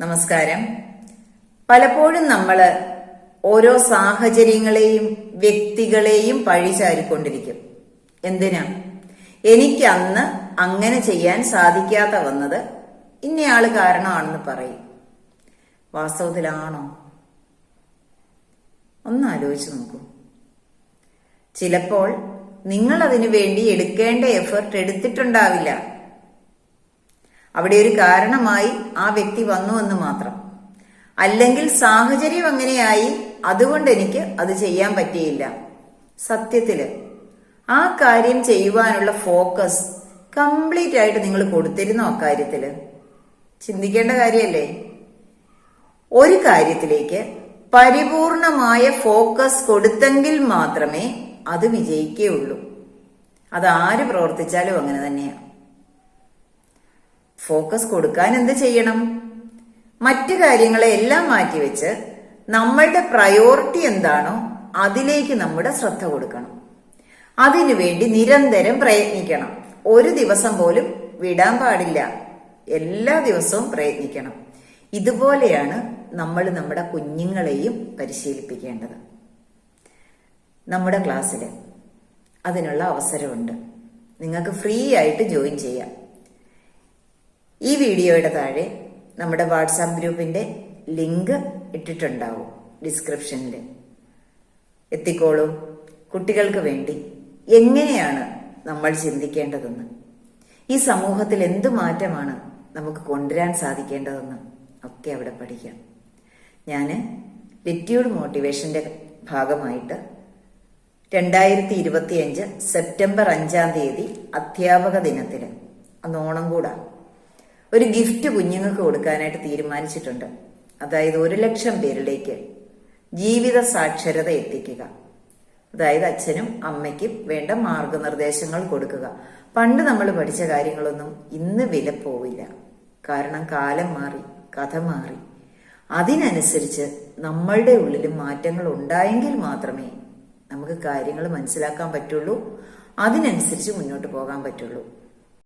നമസ്കാരം. പലപ്പോഴും നമ്മൾ ഓരോ സാഹചര്യങ്ങളെയും വ്യക്തികളെയും പഴിചാരിക്കൊണ്ടിരിക്കും. എന്തിനാ? എനിക്ക് അന്ന് അങ്ങനെ ചെയ്യാൻ സാധിക്കാത്ത വന്നത് ഇന്നയാൾ കാരണമാണെന്ന് പറയും. വാസ്തവത്തിലാണോ? ഒന്ന് ആലോചിച്ച് നോക്കൂ. ചിലപ്പോൾ നിങ്ങൾ അതിനു വേണ്ടി എടുക്കേണ്ട എഫർട്ട് എടുത്തിട്ടുണ്ടാവില്ല. അവിടെ ഒരു കാരണമായി ആ വ്യക്തി വന്നു എന്ന് മാത്രം. അല്ലെങ്കിൽ സാഹചര്യം അങ്ങനെയായി അതുകൊണ്ട് എനിക്ക് അത് ചെയ്യാൻ പറ്റിയില്ല. സത്യത്തിൽ ആ കാര്യം ചെയ്യുവാനുള്ള ഫോക്കസ് കംപ്ലീറ്റ് ആയിട്ട് നിങ്ങൾ കൊടുത്തിരുന്നോ അക്കാര്യത്തിൽ ചിന്തിക്കേണ്ട കാര്യമല്ലേ ഒരു കാര്യത്തിലേക്ക് പരിപൂർണമായ ഫോക്കസ് കൊടുത്തെങ്കിൽ മാത്രമേ അത് വിജയിക്കുകയുള്ളൂ. അത് ആര് പ്രവർത്തിച്ചാലും അങ്ങനെ തന്നെയാണ് ഫോക്കസ് കൊടുക്കാൻ എന്ത് ചെയ്യണം? മറ്റു കാര്യങ്ങളെ എല്ലാം മാറ്റിവെച്ച് നമ്മളുടെ പ്രയോറിറ്റി എന്താണോ അതിലേക്ക് നമ്മുടെ ശ്രദ്ധ കൊടുക്കണം. അതിനുവേണ്ടി നിരന്തരം പ്രയത്നിക്കണം. ഒരു ദിവസം പോലും വിടാൻ പാടില്ല. എല്ലാ ദിവസവും പ്രയത്നിക്കണം. ഇതുപോലെയാണ് നമ്മൾ നമ്മുടെ കുഞ്ഞുങ്ങളെയും പരിശീലിപ്പിക്കേണ്ടത്. നമ്മുടെ ക്ലാസ്സിൽ അതിനുള്ള അവസരമുണ്ട്. നിങ്ങൾക്ക് ഫ്രീ ആയിട്ട് ജോയിൻ ചെയ്യാം. ഈ വീഡിയോയുടെ താഴെ നമ്മുടെ വാട്സാപ്പ് ഗ്രൂപ്പിന്റെ ലിങ്ക് ഇട്ടിട്ടുണ്ടാവും ഡിസ്ക്രിപ്ഷനിൽ. എത്തിക്കോളൂ. കുട്ടികൾക്ക് വേണ്ടി എങ്ങനെയാണ് നമ്മൾ ചിന്തിക്കേണ്ടതെന്ന്? ഈ സമൂഹത്തിൽ എന്ത് മാറ്റമാണ് നമുക്ക് കൊണ്ടുവരാൻ സാധിക്കേണ്ടതെന്ന് ഒക്കെ അവിടെ പഠിക്കാം. ഞാൻ ലിറ്റ്യൂഡ് മോട്ടിവേഷന്റെ ഭാഗമായിട്ട് രണ്ടായിരത്തി ഇരുപത്തിയഞ്ച് സെപ്റ്റംബർ അഞ്ചാം തീയതി അധ്യാപക ദിനത്തിൽ അന്ന് ഓണം കൂടാ ഒരു ഗിഫ്റ്റ് കുഞ്ഞുങ്ങൾക്ക് കൊടുക്കാനായിട്ട് തീരുമാനിച്ചിട്ടുണ്ട്. അതായത് ഒരു ലക്ഷം പേരിലേക്ക് ജീവിത സാക്ഷരത എത്തിക്കുക. അതായത് അച്ഛനും അമ്മയ്ക്കും വേണ്ട മാർഗനിർദ്ദേശങ്ങൾ കൊടുക്കുക. പണ്ട് നമ്മൾ പഠിച്ച കാര്യങ്ങളൊന്നും ഇന്ന് വില പോവില്ല. കാരണം കാലം മാറി കഥ മാറി. അതിനനുസരിച്ച് നമ്മളുടെ ഉള്ളിൽ മാറ്റങ്ങൾ ഉണ്ടായെങ്കിൽ മാത്രമേ നമുക്ക് കാര്യങ്ങൾ മനസ്സിലാക്കാൻ പറ്റുള്ളൂ. അതിനനുസരിച്ച് മുന്നോട്ട് പോകാൻ പറ്റുള്ളൂ.